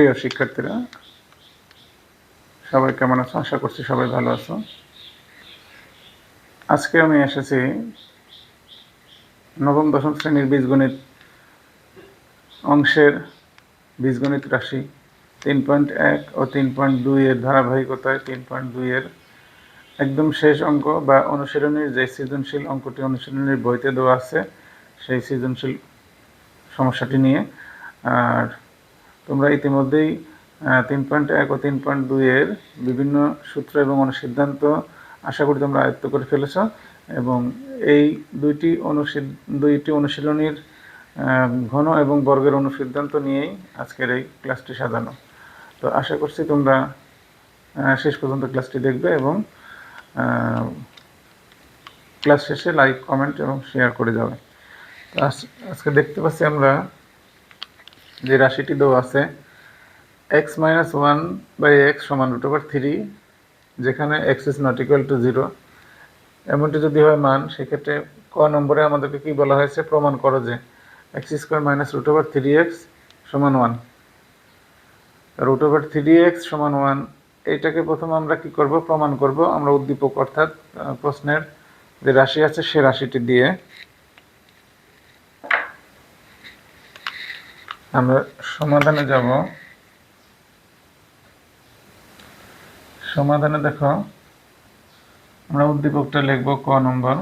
প্রিয় শিক্ষার্থীরা, সবাই কেমন আছো? আশা করছি সবাই ভালো আছো। আজকে আমি এসেছি নবম, দশম শ্রেণির বীজগণিত অংশের বীজগণিত রাশি। তিন পয়েন্ট এক ও তিন পয়েন্ট দুই এর ধারাবাহিকতায় তিন পয়েন্ট দুই এর একদম শেষ অঙ্ক বা অনুশীলনীর যে সৃজনশীল অঙ্কটি অনুশীলনীর বইতে দেওয়া আছে, সেই সৃজনশীল সমস্যাটি নিয়ে। আর তোমরা ইতিমধ্যেই তিন পয়েন্ট এক ও তিন পয়েন্ট দুইয়ের বিভিন্ন সূত্র এবং অনুসিদ্ধান্ত আশা করি তোমরা আয়ত্ত করে ফেলেছ এবং এই দুইটি অনুশীল দুইটি অনুশীলনীর ঘন এবং বর্গের অনুসিদ্ধান্ত নিয়েই আজকের এই ক্লাসটি সাজানো। তো আশা করছি তোমরা শেষ পর্যন্ত ক্লাসটি দেখবে এবং ক্লাস শেষে লাইক, কমেন্ট এবং শেয়ার করে যাবে। আজকে দেখতে পাচ্ছি আমরা যে রাশিটি দেওয়া আছে x minus one by x সমান রুট ওভার থ্রি যেখানে x is not equal to zero এমনটি যদি হয় মান, সেক্ষেত্রে ক নম্বরে আমাদেরকে কি বলা হয়েছে? প্রমাণ করো যে x square minus root over three x সমান one root over three x সমান ওয়ান এইটাকে প্রথমে আমরা কি করব? প্রমাণ করব। আমরা উদ্দীপক অর্থাৎ প্রশ্নের যে রাশি আছে, সে রাশিটি দিয়ে আমরা সমাধানে যাব। সমাধানে দেখো, আমরা উদ্দীপকটা লিখব ক number.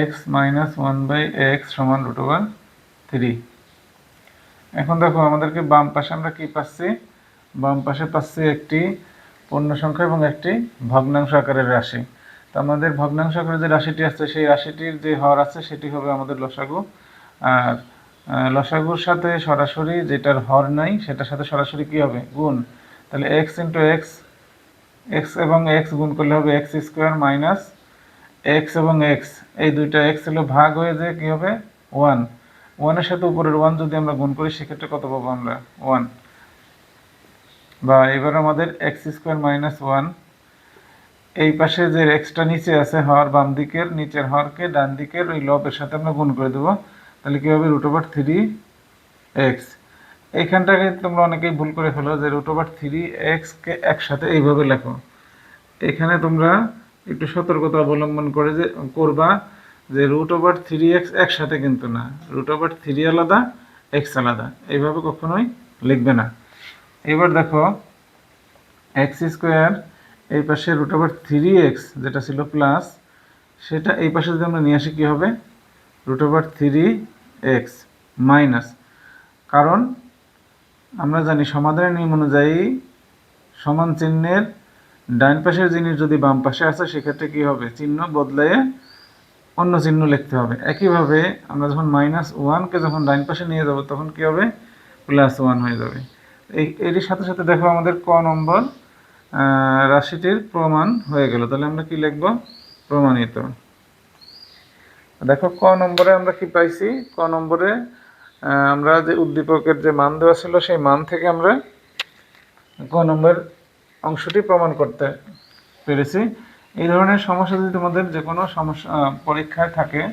X minus one by x সমান রুট ওভার থ্রি এখন দেখো, আমাদেরকে বাম পাশে আমরা কি পাচ্ছি? বাম পাশে পাচ্ছি একটি পূর্ণ সংখ্যা এবং একটি ভগ্নাংশ আকারের রাশি। তো আমাদের ভগ্নাংশ আকারের যে রাশিটি আছে, সেই রাশিটির যে হর আছে, সেটি হবে আমাদের লসাগু। আর লসাগুর সাথে সরাসরি যেটার হর নাই, সেটার সাথে সরাসরি কি হবে? গুণ। তাহলে এক্স ইন্টু এক্স এক্স এবং এক্স গুণ করলে হবে এক্স স্কোয়ার মাইনাস এক্স এবং এক্স এই দুইটা এক্স হলো ভাগ হয়ে যে কি হবে? ওয়ান ওয়ানের সাথে উপরের ওয়ান যদি আমরা গুণ করি, সেক্ষেত্রে কত পাবো আমরা? ওয়ান বা এবার আমাদের এক্স স্কোয়ার মাইনাস ওয়ান এই পাশে যে এক্সটা নিচে আছে, হর বাম দিকের, নিচের হরকে ডান দিকের ওই লবের সাথে আমরা গুণ করে দেবো। তাহলে কী হবে রুট ওভার থ্রি এক্স এইখানটাকে তোমরা অনেকেই ভুল করে ফেলো যে রুট ওভার থ্রি এক্সকে একসাথে এইভাবে লেখো। এখানে তোমরা একটু সতর্কতা অবলম্বন করে যে, করবা যে রুট ওভার থ্রি এক্স একসাথে কিন্তু না। রুট ওভার থ্রি আলাদা এক্স আলাদা। এইভাবে কখনোই লিখবে না। এবার দেখো এক্স স্কোয়ার এই পাশে রুট ওভার থ্রি এক্স যেটা ছিল প্লাস সেটা এই পাশে যদি আমরা নিয়ে আসি কী হবে? Root over three x minus. কারণ আমরা জানি সমাধানের নিয়ম অনুযায়ী সমান চিহ্নের ডান পাশের জিনিস যদি বাম পাশে আসে সেক্ষেত্রে কি হবে? চিহ্ন বদলায়ে অন্য চিহ্ন লিখতে হবে। একইভাবে আমরা যখন মাইনাস ওয়ানকে যখন ডান পাশে নিয়ে যাব, তখন কি হবে? প্লাস ওয়ান হয়ে যাবে। এই, এরই সাথে সাথে দেখো আমাদের ক নম্বর রাশিটির প্রমাণ হয়ে গেল। তাহলে আমরা কি লিখব? প্রমাণিত। দেখো, ক নম্বরে আমরা কি পাইছি? ক নম্বরে আমরা যে উদ্দীপকের যে মান দেওয়া ছিল, সেই মান থেকে আমরা ক নম্বর অংশটি প্রমাণ করতে পেরেছি। এই ধরনের সমস্যা যদি তোমাদের যে কোনো সমস্যা পরীক্ষায় থাকে,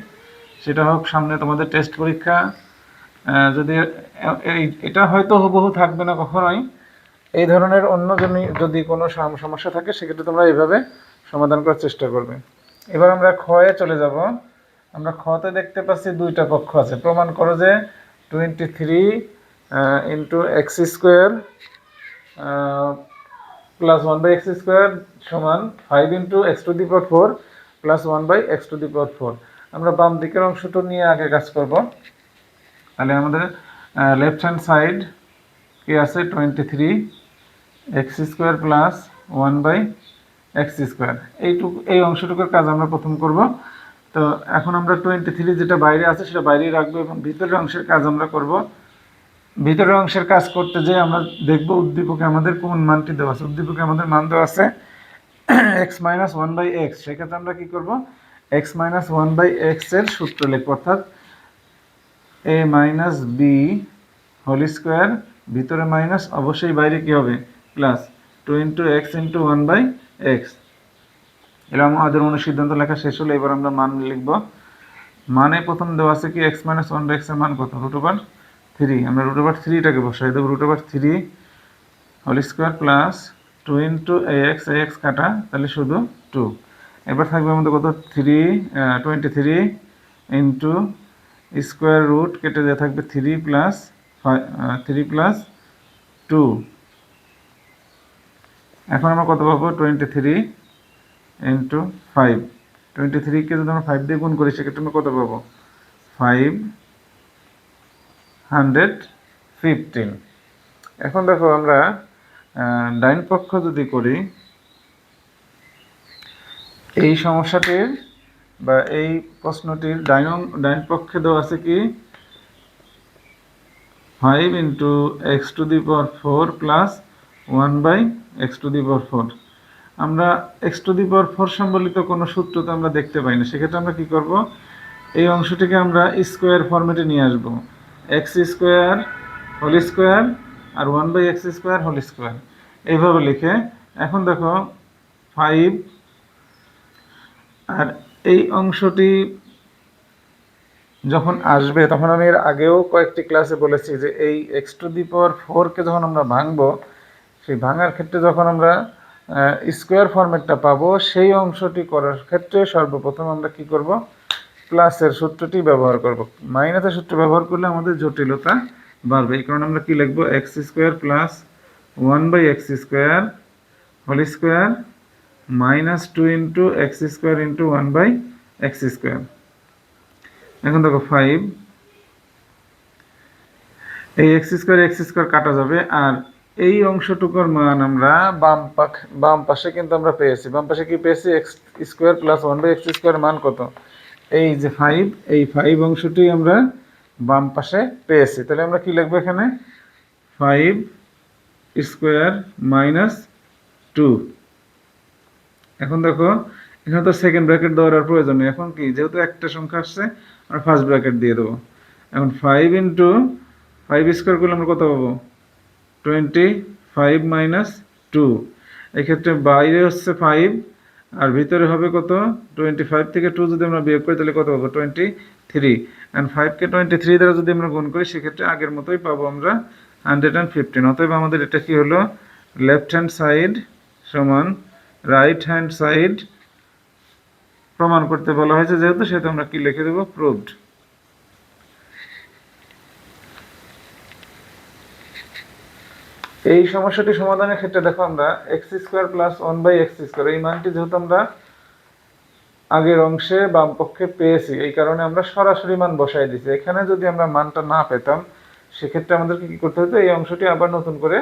সেটা হোক সামনে তোমাদের টেস্ট পরীক্ষা যদি এটা হয়তো হুবহু থাকবে না কখনোই। এই ধরনের অন্য যদি কোনো সাম- সমস্যা থাকে, সেক্ষেত্রে তোমরা এইভাবে সমাধান করার চেষ্টা করবে। এবার আমরা ক্ষয়ে চলে যাব। আমরা খতে দেখতে পাচ্ছি দুইটা পক্ষ আছে। প্রমাণ করো যে twenty three into x square plus one by x square সমান five into x to the power four plus one by x to the power four আমরা বাম দিকের অংশটা নিয়ে আগে কাজ করব। তাহলে আমাদের লেফট হ্যান্ড সাইড কি আছে? Twenty three x square plus one by x square এইটুকু, এই অংশটুকুর কাজ আমরা প্রথম করব। তো এখন আমরা টোয়েন্টি থ্রি যেটা বাইরে আছে সেটা বাইরেই রাখব এবং ভিতরের অংশের কাজ আমরা করব। ভিতরের অংশের কাজ করতে যে আমরা দেখব উদ্দীপকে আমাদের কোন মানটি দেওয়া আছে। উদ্দীপকে আমাদের মান দেওয়া আছে x minus one by x সেক্ষেত্রে আমরা কী করব? এক্স মাইনাস ওয়ান বাই এক্সের সূত্র লিখব। অর্থাৎ a minus b whole square ভিতরে মাইনাস অবশ্যই বাইরে কী হবে? Plus two into x into one by x এরকম আমাদের অনুসিদ্ধান্ত লেখা শেষ হলো, এবার আমরা মান লিখব। মানে প্রথম দেওয়া আছে কি এক্স মাইনাস ওয়ান বাই এক্সের মান কত? রুট ওভার থ্রি আমরা রুট ওভার থ্রিটাকে বসাই, দেবো root over three whole square plus two into x x কাটা, তাহলে শুধু টু এবার থাকবে আমাদের কত? Three twenty three into square root কেটে দেওয়া থাকবে three plus three plus two এখন আমরা কত পাবো? Twenty three into five twenty থ্রিকে যদি আমরা ফাইভ দিয়ে গুণ করি, সেক্ষেত্রে আমরা কত পাবো? ফাইভ হান্ড্রেড ফিফটিন এখন দেখো আমরা ডাইন পক্ষ যদি করি, এই সমস্যাটির বা এই প্রশ্নটির ডাইন ডাইন পক্ষে দেওয়া আছে কি? Five into x to the power four plus one by x to the power four আমরা x to the power four সম্বলিত কোনো সূত্র তো আমরা দেখতে পাই না। সেক্ষেত্রে আমরা কি করব? এই অংশটিকে আমরা স্কোয়ার ফরম্যাটে নিয়ে আসব। X square whole square R one by x square whole square এইভাবে লিখে এখন দেখো ফাইভ আর এই অংশটি যখন আসবে, তখন আমি এর আগেও কয়েকটি ক্লাসে বলেছি যে এই এক্স টু দি পাওয়ার ফোরকে যখন আমরা ভাঙবো, সেই ভাঙার ক্ষেত্রে যখন আমরা স্কোয়ার ফরম্যাটটা পাবো। সেই অংশটি করার ক্ষেত্রে সর্বপ্রথম আমরা কি করব? প্লাসের সূত্রটি ব্যবহার করব। মাইনাসের সূত্র ব্যবহার করলে আমাদের জটিলতা বাড়বে। এই কারণে আমরা কি লিখব? X square plus one by x square whole square minus two into x square into one by x square এখন দেখো ফাইভ এই এক্স স্কোয়ার এক্স স্কোয়ার কাটা যাবে। আর এই অংশটুকুর মান আমরা বাম পাখ, বাম পাশে কিন্তু আমরা পেয়েছি। বাম পাশে কি পেয়েছি? X square plus one by x square মান কত? এই যে ফাইভ এই ফাইভ অংশটি আমরা বাম পাশে পেয়েছি। তাহলে আমরা কি লিখব এখানে? ফাইভ স্কোয়ার মাইনাস টু এখন দেখো, এখানে তো সেকেন্ড ব্র্যাকেট দেওয়ার প্রয়োজন নেই। এখন কি? যেহেতু একটা সংখ্যা আসছে, আমরা ফার্স্ট ব্র্যাকেট দিয়ে দেবো। এখন ফাইভ ইন্টু ফাইভ স্কোয়ার করলে আমরা কত পাবো? টোয়েন্টি ফাইভ মাইনাস টু এক্ষেত্রে বাইরে হচ্ছে ফাইভ আর ভিতরে হবে কত? টোয়েন্টি ফাইভ থেকে টু যদি আমরা বিয়োগ করি, তাহলে কত পাবো? টোয়েন্টি থ্রি অ্যান্ড ফাইভকে টোয়েন্টি থ্রি দ্বারা যদি আমরা গুণ করি, সেক্ষেত্রে আগের মতোই পাবো আমরা হান্ড্রেড অ্যান্ড ফিফটিন অতএব আমাদের এটা কি হলো? লেফট হ্যান্ড সাইড সমান রাইট হ্যান্ড সাইড প্রমাণ করতে বলা হয়েছে যেহেতু, সেহেতু আমরা কি লিখে দেবো? প্রুভড এই সমস্যাটি সমাধানের ক্ষেত্রে দেখো আমরা x square plus one by x square এই মানটি যেহেতু আমরা আগের অংশে বাম পক্ষে পেয়েছি, এই কারণে আমরা সরাসরি মান বসাই দিয়েছি। এখানে যদি আমরা মানটা না পেতাম, সেক্ষেত্রে আমাদেরকে কি করতে হতো? এই অংশটি আবার নতুন করে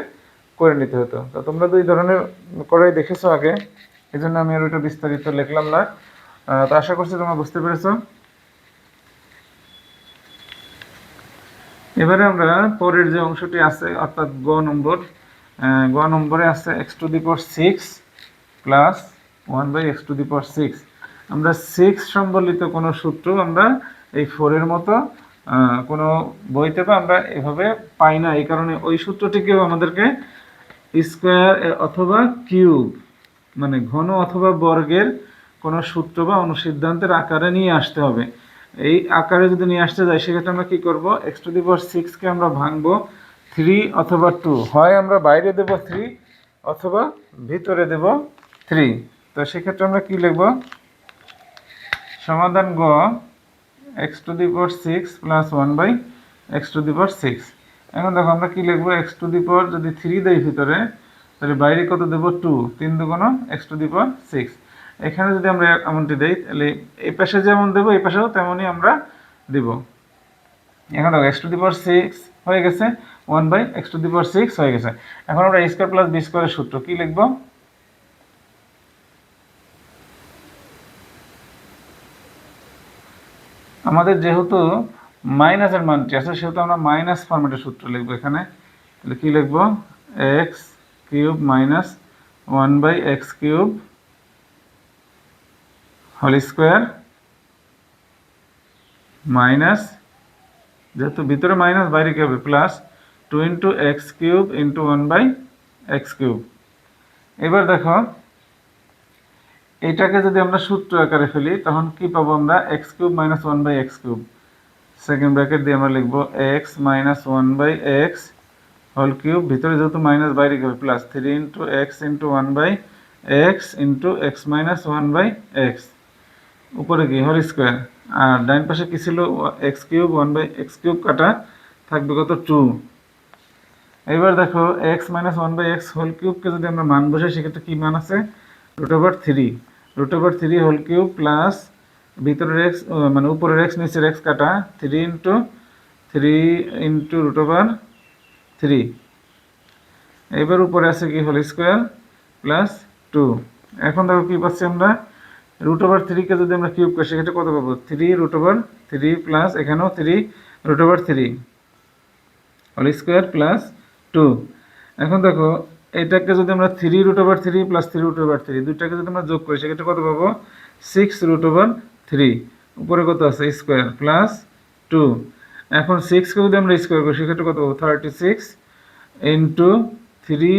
করে নিতে হতো। তো তোমরা দুই ধরনের করাই দেখেছ আগে এই জন্য আমি আর ওইটা বিস্তারিত লিখলাম না। তো আশা করছি তোমরা বুঝতে পেরেছ। এবারে আমরা পরের যে অংশটি আছে, অর্থাৎ গ নম্বর গ নম্বরে আছে x to the power six plus one by x to the power six আমরা সিক্স সম্বলিত কোনো সূত্র আমরা এই ফোরের মতো কোনো বইতে বা আমরা এভাবে পাই না। এই কারণে ওই সূত্রটিকেও আমাদেরকে স্কোয়ার অথবা কিউব মানে ঘন অথবা বর্গের কোনো সূত্র বা অনুসিদ্ধান্তের আকারে নিয়ে আসতে হবে। এই আকারে যদি নিয়ে আসতে যাই, সেক্ষেত্রে আমরা কী করব? এক্স টু দি পাওয়ার সিক্সকে আমরা ভাঙবো থ্রি অথবা টু হয় আমরা বাইরে দেব থ্রি অথবা ভিতরে দেব থ্রি তো সেক্ষেত্রে আমরা কী লিখব? সমাধান গ x to the power six plus one by x to the power six এখন দেখো, আমরা কি লিখব? এক্স টু দি পাওয়ার যদি থ্রি দেয় ভিতরে, তাহলে বাইরে কত দেবো? টু তিন দুগুণ x to the power six এখানে যদি আমরা এমনটি দেই, তাহলে এই পাশে যেমন দেবো, এই পাশেও তেমনই আমরা দিব। এখন দেখো x to the power six হয়ে গেছে one by x to the power six হয়ে গেছে। এখন আমরা এ স্কোয়ার প্লাস বি স্কোয়ারের সূত্র কি লিখব? আমাদের যেহেতু মাইনাসের মানটি আছে, সেহেতু আমরা মাইনাস ফর্মেটের সূত্র লিখব এখানে। তাহলে কি লিখব? X cube minus one by x cube whole square minus, যেহেতু ভিতরে মাইনাস, বাইরে কি হবে? Plus two into x cube into one by x cube. এবার দেখো, এটাকে যদি আমরা সূত্র আকারে ফেলি, তখন কি পাবো আমরা? X cube minus one by x cube. Second bracket দিয়ে আমরা লিখব x minus one by x whole cube. ভিতরে যেহেতু মাইনাস, বাইরে গেবে plus three into x into one by x into x minus one by x. উপরে কি? Whole square আর ডাইন পাশে কি ছিল? X cube one by x cube কাটা থাকবে কত? টু এবার দেখো x minus one by x whole কিউবকে যদি আমরা মান বসে সেক্ষেত্রে কী মান আছে? Root over three root over three whole cube plus ভিতরের এক্স মানে উপরের এক্স নিচের এক্স কাটা three into three into root over three এবার উপরে আছে কি? হোল স্কোয়ার প্লাস টু এখন দেখো কী পাচ্ছি আমরা? রুট ওভার থ্রিকে যদি আমরা কিউব করি, সেক্ষেত্রে কত পাবো? Three root over three plus এখানেও three root over three whole square plus two এখন দেখো, এটাকে যদি আমরা three root over three plus three root over three দুইটাকে যদি আমরা যোগ করি, সেক্ষেত্রে কত পাবো? সিক্স রুট ওভার থ্রি উপরে কত আছে? স্কোয়ার প্লাস টু এখন সিক্সকে যদি আমরা স্কোয়ার করি, সেক্ষেত্রে কত পাবো? থার্টি সিক্স ইন্টু থ্রি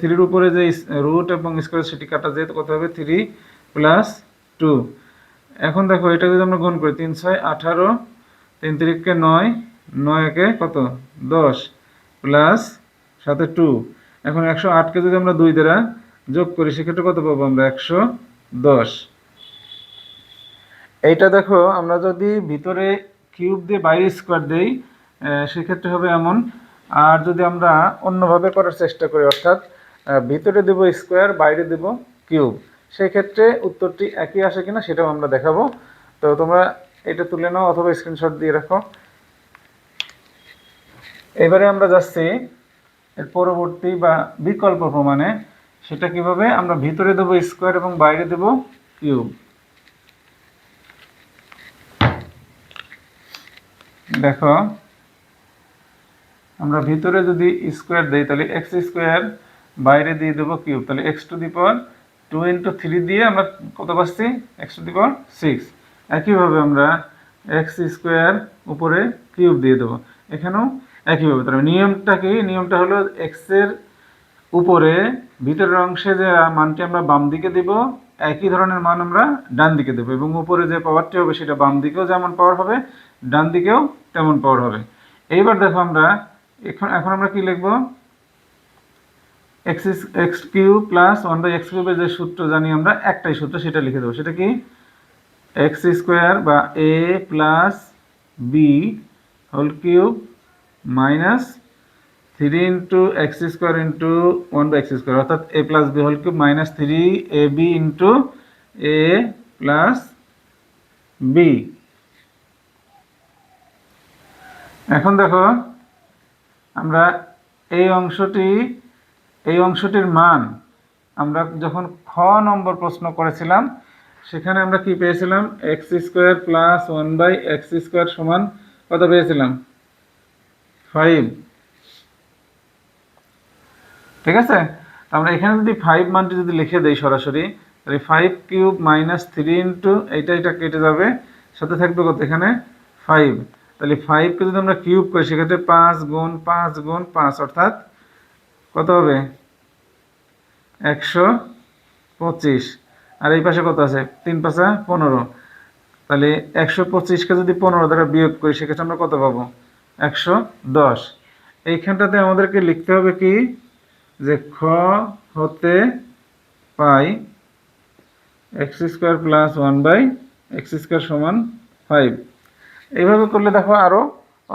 থ্রির উপরে যে রুট এবং স্কোয়ার সেটি কাটা যায়, তো কত হবে? থ্রি প্লাস টু এখন দেখো, এটা যদি আমরা গুণ করি, তিন ছয়, আঠারো, তিন তিরিখকে নয় নয় একে কত? দশ প্লাস সাথে টু এখন একশো আটকে যদি আমরা দুই দ্বারা যোগ করি, সেক্ষেত্রে কত পাবো আমরা? একশো দশ। এইটা দেখো, আমরা যদি ভিতরে কিউব দিয়ে বাইরে স্কোয়ার দেই সেক্ষেত্রে হবে এমন। আর যদি আমরা অন্যভাবে করার চেষ্টা করি, অর্থাৎ ভিতরে দেব স্কোয়ার বাইরে দেব কিউব সেই ক্ষেত্রে উত্তরটি একই আসে কিনা সেটাও আমরা দেখাবো। তো তোমরা এটা তুলে নাও অথবা স্ক্রিনশট দিয়ে রাখো। এবারে আমরা যাচ্ছি এর পরবর্তী বা বিকল্প প্রমাণে। সেটা কীভাবে? আমরা ভিতরে দেবো স্কোয়ার এবং বাইরে দেব কিউব দেখো, আমরা ভিতরে যদি স্কোয়ার দিই, তাহলে এক্স স্কোয়ার বাইরে দিয়ে দেবো কিউব তাহলে x to the power two into three দিয়ে আমরা কত পাচ্ছি? X to the power six একইভাবে আমরা এক্স স্কোয়ার উপরে কিউব দিয়ে দেবো। এখানেও একইভাবে। তাহলে নিয়মটা কি? নিয়মটা হলো এক্সের উপরে ভিতরের অংশে যে মানটি আমরা বাম দিকে দিব, একই ধরনের মান আমরা ডান দিকে দেবো এবং উপরে যে পাওয়ারটি হবে সেটা বাম দিকেও যেমন পাওয়ার হবে, ডান দিকেও তেমন পাওয়ার হবে। এইবার দেখো আমরা, এখন এখন আমরা কি লিখব? X x cube plus one by x কিউবের যে সূত্র জানি আমরা, একটাই সূত্র, সেটা লিখে দেবো। সেটা কি? এক্স স্কোয়ার বা a plus b whole cube minus three into x square into one by x square অর্থাৎ a plus b whole cube minus three a b into a plus b এখন দেখো, আমরা এই অংশটি এই অংশটির মান আমরা যখন খ নম্বর প্রশ্ন করেছিলাম, সেখানে আমরা কি পেয়েছিলাম? X square plus one by x square সমান কত পেয়েছিলাম? ফাইভ ঠিক আছে? আমরা এখানে যদি ফাইভ মানটি যদি লিখে দেই সরাসরি, তাহলে five cube minus three into এইটা এটা কেটে যাবে। সাথে থাকবে কত এখানে? ফাইভ তাহলে ফাইভকে যদি আমরা কিউব করি, সেক্ষেত্রে পাঁচ গুণ পাঁচ গুণ, পাঁচ, অর্থাৎ কত হবে? একশো পঁচিশ। আর এই পাশে কত আছে? তিন পাঁচা পনেরো। তাহলে একশো পঁচিশকে যদি পনেরো দ্বারা বিয়োগ করি, সেক্ষেত্রে আমরা কত পাবো? একশো দশ। এইখানটাতে আমাদেরকে লিখতে হবে কি? যে খ হতে পাই x square plus one by x square সমান ফাইভ। এইভাবে করলে দেখো আরও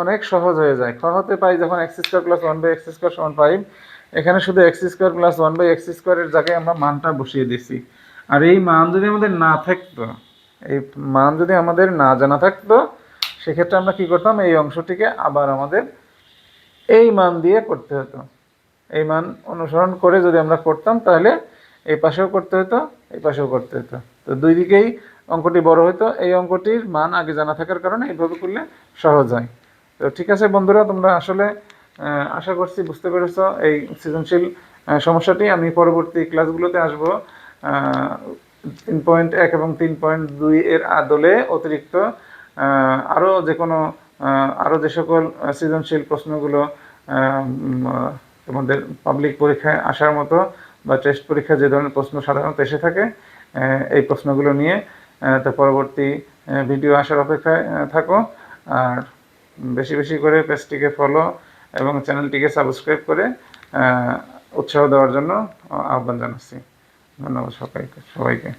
অনেক সহজ হয়ে যায়। খ হতে পাই যখন x square plus one by x square সমান ফাইভ এখানে শুধু x square plus one by x স্কোয়ারের জায়গায় আমরা মানটা বসিয়ে দিছি আর এই মান যদি আমাদের না থাকতো, এই মান যদি আমাদের না জানা থাকতো, সেক্ষেত্রে আমরা কি করতাম? এই অংশটিকে আবার আমাদের এই মান দিয়ে করতে হতো। এই মান অনুসরণ করে যদি আমরা করতাম, তাহলে এই পাশেও করতে হতো, এই পাশেও করতে হতো। তো দুই দিকেই অঙ্কটি বড় হতো। এই অঙ্কটির মান আগে জানা থাকার কারণে এইভাবে করলে সহজ হয়। তো ঠিক আছে বন্ধুরা, তোমরা আসলে আশা করছি বুঝতে পেরেছ এই সৃজনশীল সমস্যাটি। আমি পরবর্তী ক্লাসগুলোতে আসব তিন পয়েন্ট এক এবং তিন পয়েন্ট দুই এর আদলে অতিরিক্ত। আরও যে কোনো আরও যে সকল সৃজনশীল প্রশ্নগুলো তোমাদের পাবলিক পরীক্ষায় আসার মতো বা টেস্ট পরীক্ষায় যে ধরনের প্রশ্ন সাধারণত এসে থাকে এই প্রশ্নগুলো নিয়ে তো পরবর্তী ভিডিও আসার অপেক্ষায় থাকো। আর বেশি বেশি করে পেজটিকে ফলো এবং চ্যানেলটিকে সাবস্ক্রাইব করে উৎসাহ দেওয়ার জন্য আহ্বান জানাচ্ছি। ধন্যবাদ সবাইকে সবাইকে।